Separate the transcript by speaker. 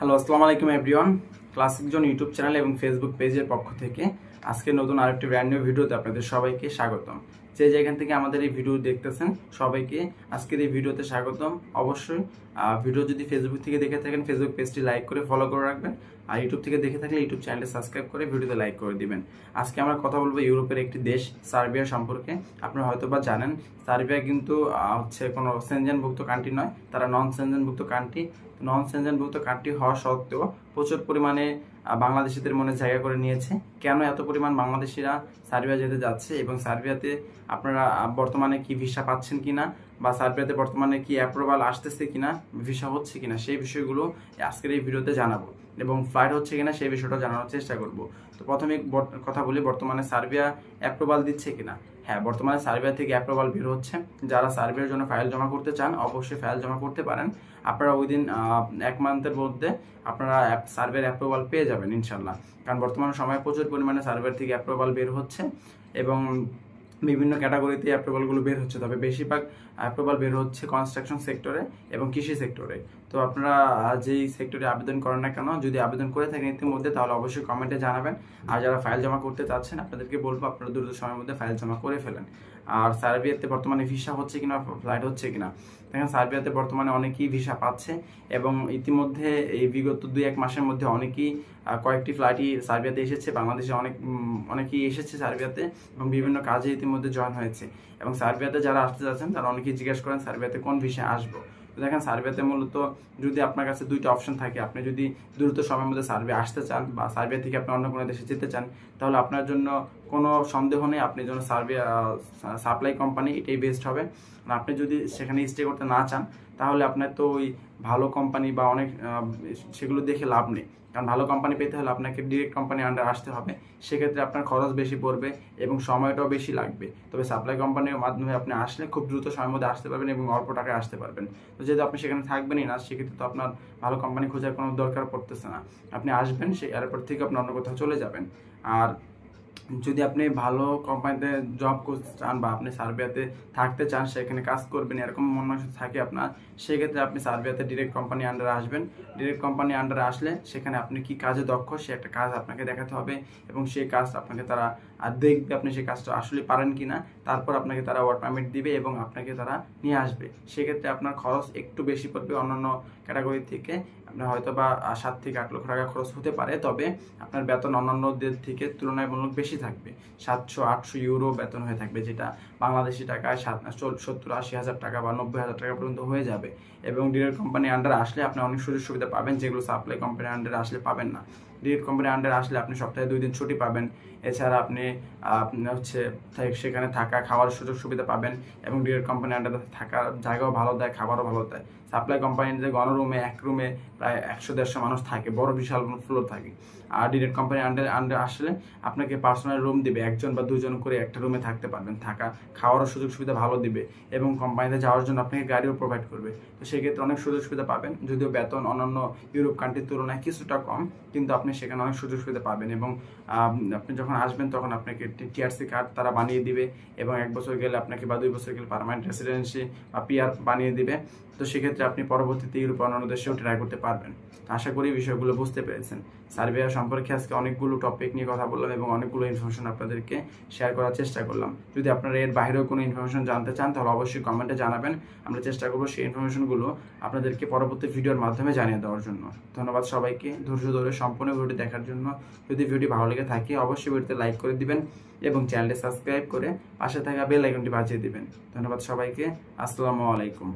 Speaker 1: Hello আসসালামু আলাইকুম everyone classic zone YouTube channel এবং ফেসবুক পেজের পক্ষ থেকে আজকে নতুন আরেকটি ব্র্যান্ড নিউ ভিডিওতে আপনাদের সবাইকে স্বাগতম। যে যেখান থেকে আমাদের এই ভিডিও দেখতেছেন সবাইকে আজকের এই ভিডিওতে স্বাগতম। অবশ্যই ভিডিও যদি ফেসবুক থেকে দেখে থাকেন ফেসবুক পেজটি লাইক করে ফলো করে রাখবেন। আর ইউটিউব থেকে দেখে থাকলে ইউটিউব চ্যানেলটি সাবস্ক্রাইব করে ভিডিওতে লাইক করে দিবেন। আজকে আমরা কথা বলব ইউরোপের একটি দেশ, সার্বিয়া সম্পর্কে। আপনারা হয়তো বা জানেন, সার্বিয়া কিন্তু হচ্ছে কোনো সেনজেনভুক্ত কান্ট্রি নয়, তারা নন সেনজেনভুক্ত কান্ট্রি নন সেনজেনভুক্ত কান্ট্রি হওয়া সত্ত্বেও প্রচুর পরিমাণে বাংলাদেশিদের মনে জায়গা করে নিয়েছে। কেন এত পরিমাণ বাংলাদেশিরা সার্বিয়া যেতে যাচ্ছে এবং সার্বিয়াতে আপনারা বর্তমানে কি ভিসা পাচ্ছেন কিনা বা সার্বিয়াতে বর্তমানে কি অ্যাপ্রুভাল আসতেছে কিনা ভিসা হচ্ছে কিনা, সেই বিষয়গুলো আজকের এই ভিডিওতে জানাব। এবং ফ্লাইট হচ্ছে কিনা, সেই বিষয়টা জানানোর চেষ্টা করব। তো প্রথমে কথা বলি বর্তমানে সার্বিয়া অ্যাপ্রুভাল দিচ্ছে কিনা। হ্যাঁ বর্তমানে সার্ভিয়ার থেকে অ্যাপ্রুভাল বের হচ্ছে। যারা সার্ভের জন্য ফাইল জমা করতে চান, অবশ্যই ফাইল জমা করতে পারেন। আপনারা ওই দিন এক মান্থের মধ্যে আপনারা সার্ভের অ্যাপ্রুভাল পেয়ে যাবেন ইনশাল্লাহ কারণ বর্তমান সময় প্রচুর পরিমাণে সার্ভের থেকে অ্যাপ্রুভাল বের হচ্ছে এবং বিভিন্ন ক্যাটাগরিতে অ্যাপ্রুভালগুলো বের হচ্ছে। তবে বেশিরভাগ অ্যাপ্রুভাল বের হচ্ছে কনস্ট্রাকশন সেক্টরে এবং কৃষি সেক্টরে তো আপনারা যেই সেক্টরে আবেদন করেন না কেন, যদি আবেদন করে থাকেন ইতিমধ্যে, তাহলে অবশ্যই কমেন্টে জানাবেন। আর যারা ফাইল জমা করতে চাচ্ছেন, আপনাদেরকে বলব, আপনারা দ্রুত সময়ের মধ্যে ফাইল জমা করে ফেলেন। আর সার্বিয়াতে বর্তমানে ভিসা হচ্ছে কিনা ফ্লাইট হচ্ছে কিনা, দেখেন সার্বিয়াতে বর্তমানে অনেকেই ভিসা পাচ্ছে এবং ইতিমধ্যে এই বিগত দুই এক মাসের মধ্যে অনেকেই কয়েকটি ফ্লাইটই সার্বিয়াতে এসেছে। বাংলাদেশে অনেক অনেকেই এসেছে সার্বিয়াতে এবং বিভিন্ন কাজে ইতিমধ্যে জয়েন হয়েছে। এবং সার্বিয়াতে যারা আসতে যাচ্ছেন, তারা অনেকেই জিজ্ঞেস করেন, সার্বিয়াতে কোন বিষয়ে আসব? দেখেন সার্ভেতে মূলত যদি আপনার কাছে দুইটা অপশন থাকে, আপনি যদি দ্রুত সময়ের মধ্যে সার্ভে আসতে চান বা সার্ভে থেকে আপনি অন্য কোনো দেশে যেতে চান, তাহলে আপনার জন্য কোনো সন্দেহ নেই, আপনি জন্য সার্ভে সাপ্লাই কোম্পানি এটাই বেস্ট হবে। আর আপনি যদি সেখানে স্টে করতে না চান, তাহলে আপনার তো ওই ভালো কোম্পানি বা অনেক সেগুলো দেখে লাভ নেই। কারণ ভালো কোম্পানি পেতে হলে আপনাকে ডিরেক্ট কোম্পানি আন্ডার আসতে হবে। সেক্ষেত্রে আপনার খরচ বেশি পড়বে এবং সময়টাও বেশি লাগবে। তবে সাপ্লাই কোম্পানির মাধ্যমে আপনি আসলে খুব দ্রুত সময়ের মধ্যে আসতে পারবেন এবং অল্প টাকায় আসতে পারবেন। তো যেহেতু আপনি সেখানে থাকবেনই না, সেক্ষেত্রে তো আপনার ভালো কোম্পানি খোঁজার কোনো দরকার পড়তেছে না। আপনি আসবেন, সেই এয়ারপোর্ট থেকে আপনি অন্য কোথাও চলে যাবেন। আর যদি আপনি ভালো কোম্পানিতে জব করতে চান বা আপনি সার্বিয়াতে থাকতে চান, সেখানে কাজ করবেন, এরকম মন থাকে আপনার, সেক্ষেত্রে আপনি সার্বিয়াতে ডিরেক্ট কোম্পানি আন্ডারে আসবেন। ডিরেক্ট কোম্পানি আন্ডারে আসলে সেখানে আপনি কি কাজে দক্ষ, সে একটা কাজ আপনাকে দেখাতে হবে এবং সেই কাজ আপনাকে তারা দেখবে আপনি সেই কাজটা আসলে পারেন কি না তারপর আপনাকে তারা ওয়ার্ক পারমিট দিবে এবং আপনাকে তারা নিয়ে আসবে। সেক্ষেত্রে আপনার খরচ একটু বেশি পড়বে অন্যান্য ক্যাটাগরি থেকে আপনার হয়তো বা সাত থেকে আট লক্ষ টাকা খরচ হতে পারে, তবে আপনার বেতন অন্যান্যদের থেকে তুলনায় তুলনামূলক বেশি থাকবে। সাতশো, আটশো ইউরো বেতন হয়ে থাকবে, যেটা বাংলাদেশি টাকায় সাত সত্তর, আশি হাজার টাকা বা নব্বই হাজার টাকা পর্যন্ত হয়ে যাবে। এবং ডিলার কোম্পানি আন্ডারে আসলে আপনি অনেক সুযোগ সুবিধা পাবেন, যেগুলো সাপ্লাই কোম্পানি আন্ডারে আসলে পাবেন না। ডিরেক্ট কোম্পানি আন্ডারে আসলে আপনি সপ্তাহে দুই দিন ছুটি পাবেন। এছাড়া আপনি হচ্ছে সেখানে থাকা, খাওয়ার সুযোগ সুবিধা পাবেন এবং ডিরেক্ট কোম্পানি আন্ডারে থাকার জায়গাও ভালো দেয়, খাবারও ভালো দেয়। সাপ্লাই কোম্পানির কোম্পানিতে গণরুমে এক রুমে প্রায় একশো দেড়শো মানুষ থাকে, বড় বিশাল ফ্লোর থাকে। আর ডিরেক্ট কোম্পানি আন্ডার আন্ডার আসলে আপনাকে পার্সোনাল রুম দিবে, একজন বা দুজন করে একটা রুমে থাকতে পারবেন। থাকা, খাওয়ারও সুযোগ সুবিধা ভালো দিবে এবং কোম্পানিতে যাওয়ার জন্য আপনাকে গাড়িও প্রোভাইড করবে। তো সেক্ষেত্রে অনেক সুযোগ সুবিধা পাবেন, যদিও বেতন অন্যান্য ইউরোপ কান্ট্রির তুলনায় কিছুটা কম, কিন্তু আপনি সেখানে অনেক সুযোগ সুবিধা পাবেন এবং আপনি যখন আসবেন তখন আপনাকে টিআরসি কার্ড তারা বানিয়ে দিবে এবং এক বছর গেলে আপনাকে বা দুই বছর গেলে পারমানেন্ট রেসিডেন্সি বা পিআর বানিয়ে দিবে। তো সেক্ষেত্রে আপনি পরবর্তীতে ইউরোপ অন্যান্য দেশেও ট্রাই করতে পারবেন। আশা করি বিষয়গুলো বুঝতে পেরেছেন। সার্বিয়া সম্পর্কে আজকে অনেকগুলো টপিক নিয়ে কথা বললাম এবং অনেকগুলো ইনফরমেশন আপনাদেরকে শেয়ার করার চেষ্টা করলাম। যদি আপনারা এর বাইরেও কোনো ইনফরমেশন জানতে চান তাহলে অবশ্যই কমেন্টে জানাবেন। আমরা চেষ্টা করব সেই ইনফরমেশনগুলো আপনাদেরকে পরবর্তী ভিডিওর মাধ্যমে জানিয়ে দেওয়ার জন্য। ধন্যবাদ সবাইকে। ধৈর্য ধরে সম্পূর্ণ ভিডিওটি দেখার জন্য। যদি ভিডিওটি ভালো লেগে থাকে, অবশ্যই ভিডিওতে লাইক করে দিবেন এবং চ্যানেলটি সাবস্ক্রাইব করে পাশে থাকা বেল আইকনটি বাজিয়ে দিবেন। ধন্যবাদ সবাইকে। আসসালামু আলাইকুম।